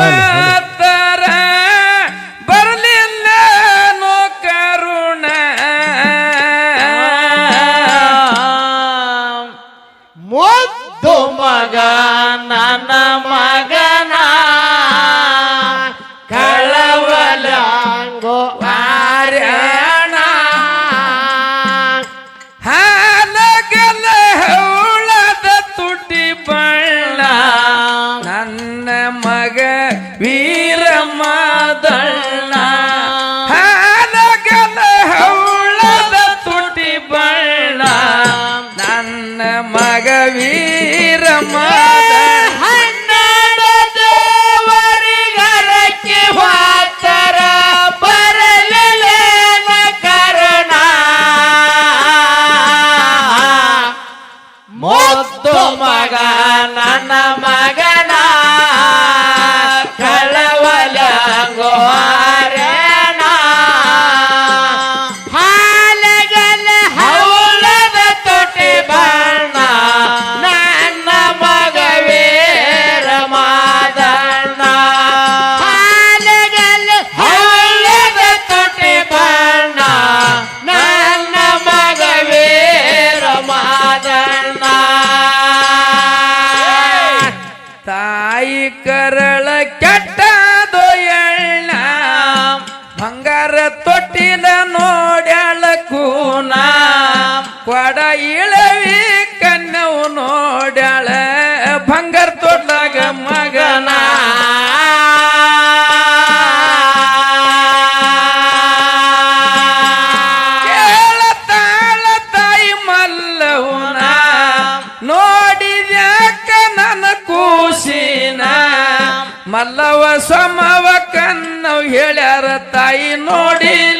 ಇವತ್ತರ ಬರಲಿಲ್ಲ ನೋ ಕರುಣ. ಮುದ್ದು ಮಗ ನನ್ನ ಮಾದಳ್ಳ ಹಾಲಗಲ ಹೌಳದ ತುಟಿ ಬಳ್ಳ. ನನ್ನ ಮಗ ವೀರ ಮಾದಳ್ಳ ಹನ್ನೆರಡು ದೇವರಿಗರಕ್ಕೆ ವಾತರ ಬರಲಿಲ್ಲ ಕರುಣ. ಮುದ್ದು ಮಗ ನನ್ನ ಮಗನ ಕರಳ ಕೆಟ್ಟ ಎಳ್ಳ. ಬಂಗಾರ ತೊಟ್ಟಿನ ನೋಡ್ಯಾಳ ಕೂನ. ಕೊಡ ಇಳವಿ ಕನ್ನವು ನೋಡ್ಯಾಳ. ಬಂಗಾರ ತೊಟ್ಲಾಗ ಮಗನ. ಕೇಳ ತಾಳ ತಾಯಿ ಮಲ್ಲವನ ನೋಡಿದ್ಯಾಕ ಮಲ್ಲವ ಸಮವ ಕನ್ನವು ಹೇಳ್ಯಾರ ತಾಯಿ ನೋಡಿಲ್ಲ